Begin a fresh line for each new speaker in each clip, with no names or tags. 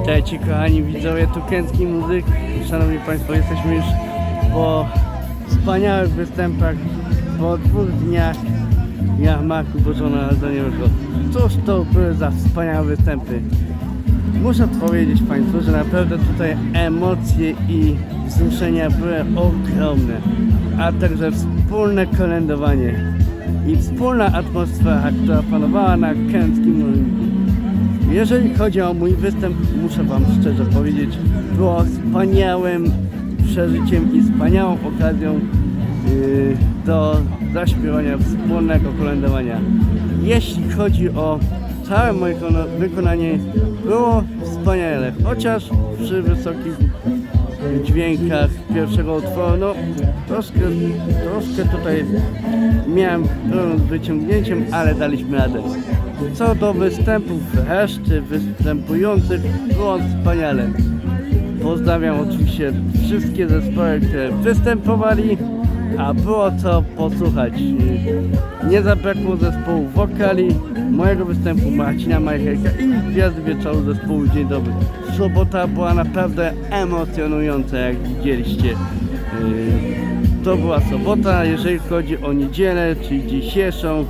Witajcie kochani widzowie Tukencki Muzyk. Szanowni Państwo, jesteśmy już po wspaniałych występach po dwóch dniach jarmarku Bożona Narodzeniowego. Cóż to były za wspaniałe występy. Muszę powiedzieć Państwu, że naprawdę tutaj emocje i wzruszenia były ogromne, a także wspólne kolędowanie i wspólna atmosfera, która panowała na Kęckim Rynku. Jeżeli chodzi o mój występ, muszę Wam szczerze powiedzieć, było wspaniałym przeżyciem i wspaniałą okazją yy, do zaśpiewania wspólnego kolędowania. Jeśli chodzi o całe moje wykonanie, było wspaniale, chociaż przy wysokich dźwiękach pierwszego utworu, no troszkę, troszkę tutaj miałem problem z wyciągnięciem, ale daliśmy radę. Co do występów reszty występujących, było wspaniale. Pozdrawiam oczywiście wszystkie zespoły, które występowali, a było co posłuchać. Nie zabrakło zespołu wokali, mojego występu Marcina Majcherka i gwiazdy wieczoru zespołu Dzień Dobry. Sobota była naprawdę emocjonująca, jak widzieliście. Yy, To była sobota, jeżeli chodzi o niedzielę, czyli dzisiejszą,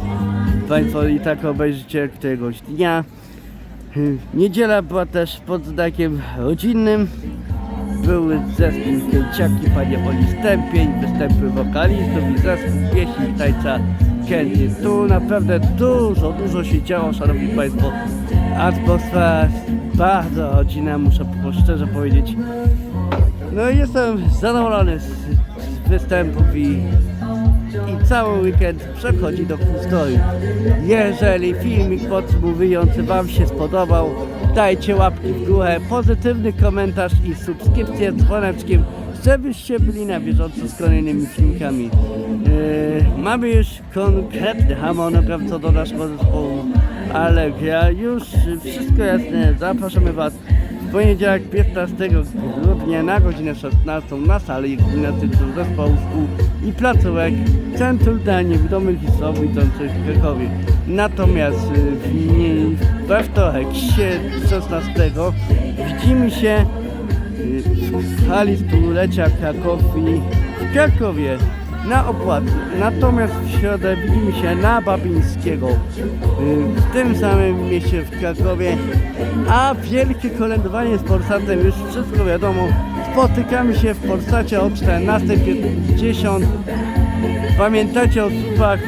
Państwo i tak obejrzycie któregoś dnia. Niedziela była też pod znakiem rodzinnym. Były zespół Kęciaki, panie Oli Stępień, występy wokalistów i zespół pieśni tańca Kenty. Tu naprawdę dużo, dużo się działo, szanowni państwo. Atmosfera bardzo rodzinna, muszę szczerze powiedzieć. No i jestem zadowolony z, z występów i, i cały weekend przechodzi do historii. Jeżeli filmik podsumowujący Wam się spodobał, dajcie łapki w górę, pozytywny komentarz i subskrypcję z dzwoneczkiem, żebyście byli na bieżąco z kolejnymi filmikami. Yy, mamy już konkretny harmonogram co do naszego zespołu, ale ja już wszystko jasne, zapraszamy Was poniedziałek 15 grudnia na godzinę 16 na sali gimnastyczną zespołu szkół i placówek Centrum dla Niewidomych i Słabowidzących w Krakowie. Natomiast y, w, we wtorek sie- 16 widzimy się y, w hali stulecia Krakowi w Krakowie na opłaty. Natomiast w środę widzimy się na Babińskiego y, w tym samym mieście w Krakowie. A wielkie kolędowanie z Polsatem, już wszystko wiadomo. Spotykamy się w Polsacie o 14.50. Pamiętajcie o słupach,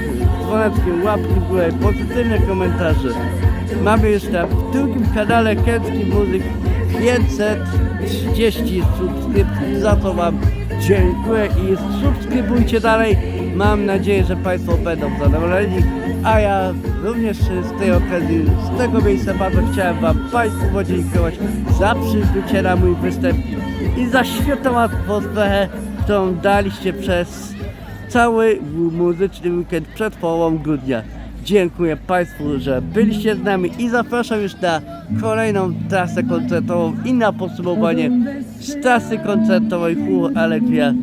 dzwoneczkiem, łapki w górę, pozytywne komentarze. Mamy już na drugim kanale Kęcki Muzyk 530 subskrypcji, za to Wam dziękuję i subskrybujcie dalej. Mam nadzieję, że Państwo będą zadowoleni, a ja również z tej okazji, z tego miejsca bardzo chciałem Wam Państwu podziękować za przybycie na mój występ i za świetną atmosferę, którą daliście przez cały muzyczny weekend przed połową grudnia. Dziękuję Państwu, że byliście z nami i zapraszam już na kolejną trasę koncertową i na podsumowanie z trasy koncertowej Chór Allegria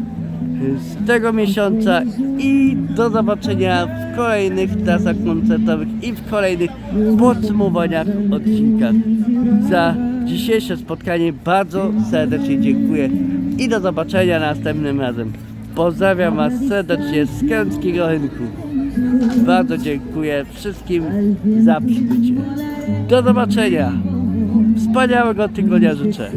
z tego miesiąca i do zobaczenia w kolejnych trasach koncertowych i w kolejnych podsumowaniach odcinkach. Za dzisiejsze spotkanie bardzo serdecznie dziękuję i do zobaczenia następnym razem. Pozdrawiam Was serdecznie z Kęckiego Rynku. Bardzo dziękuję wszystkim za przybycie. Do zobaczenia. Wspaniałego tygodnia życzę.